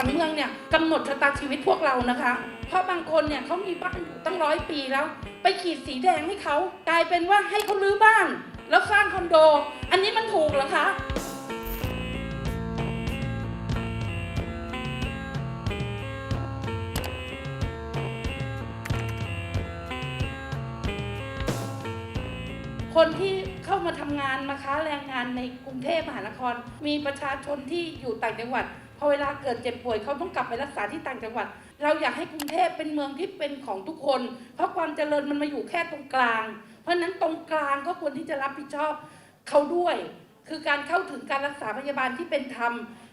ผังเมืองเนี่ยกำหนดชะตาชีวิตพวกเรานะคะ เพราะบางคนเนี่ยเขามีบ้านอยู่ตั้งร้อยปีแล้ว ไปขีดสีแดงให้เขากลายเป็นว่าให้เขารื้อบ้าน แล้วสร้างคอนโด อันนี้มันถูกเหรอคะคนที่เข้ามาทำงานมาค้าแรงงานในกรุงเทพมหานคร มีประชาชนที่อยู่ต่างจังหวัด พอเวลาเกิดเจ็บป่วยเขาต้องกลับไปรักษาที่ต่างจังหวัด เราอยากให้กรุงเทพเป็นเมืองที่เป็นของทุกคน เพราะความเจริญมันมาอยู่แค่ตรงกลาง เพราะฉะนั้นตรงกลางก็ควรที่จะรับผิดชอบเขาด้วย คือการเข้าถึงการรักษาพยาบาลที่เป็นธรรม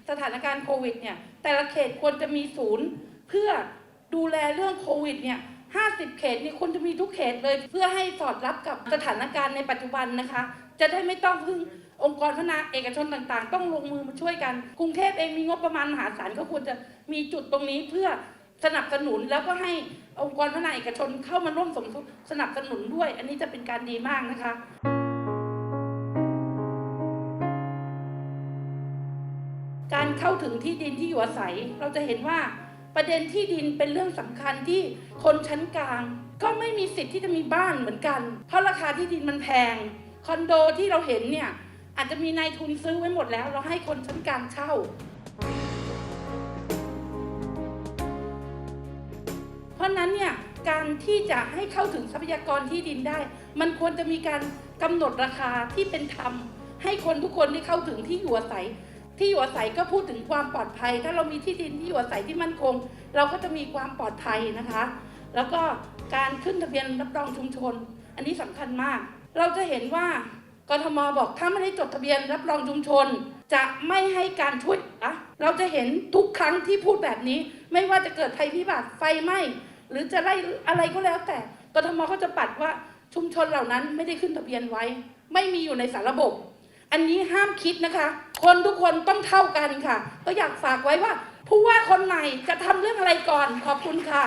สถานการณ์โควิดเนี่ยแต่ละเขตควรจะมีศูนย์ เพื่อดูแลเรื่องโควิดเนี่ย 50 เขตนี่ควรจะมีทุกเขตเลย เพื่อให้สอดรับกับสถานการณ์ในปัจจุบันนะคะ จะได้ไม่ต้องพึ่งองค์กรพัฒนาเอกชนต่างๆ ต้องลงมือมาช่วยกัน กรุงเทพเองมีงบประมาณมหาศาลก็ควรจะมีจุดตรงนี้เพื่อสนับสนุนแล้วก็ให้องค์กรพัฒนาเอกชนเข้ามาร่วมสมทบสนับสนุนด้วย อันนี้จะเป็นการดีมากนะคะการเข้าถึงที่ดินที่อยู่อาศัย เราจะเห็นว่า ประเด็นที่ดินเป็นเรื่องสำคัญที่คนชั้นกลาง ก็ไม่มีสิทธิ์ที่จะมีบ้านเหมือนกัน เพราะราคาที่ดินมันแพง คอนโดที่เราเห็นเนี่ยอาจจะมีนายทุนซื้อไว้หมดแล้ว เราให้คนชั้นกลางเช่า เพราะนั้นเนี่ยการที่จะให้เข้าถึงทรัพยากรที่ดินได้ มันควรจะมีการกำหนดราคาที่เป็นธรรมให้คนทุกคนที่เข้าถึงที่อยู่อาศัย ที่อยู่อาศัยก็พูดถึงความปลอดภัย ถ้าเรามีที่ดินที่อยู่อาศัยที่มั่นคง เราก็จะมีความปลอดภัยนะคะ แล้วก็การขึ้นทะเบียนรับรองชุมชน อันนี้สำคัญมาก เราจะเห็นว่ากทมบอกถ้าไม่ได้จดทะเบียนรับรองชุมชน จะไม่ให้การช่วยเหลือเราจะเห็นทุกครั้งที่พูดแบบนี้ ไม่ว่าจะเกิดภัยพิบัติไฟไหม้หรือจะไล่อะไรก็แล้วแต่กทมก็จะปัดว่าชุมชนเหล่านั้นไม่ได้ขึ้นทะเบียนไว้ ไม่มีอยู่ในสารระบบ อันนี้ห้ามคิดนะคะ คนทุกคนต้องเท่ากันค่ะ ก็อยากฝากไว้ว่าผู้ว่าคนใหม่จะทำเรื่องอะไรก่อนขอบคุณค่ะ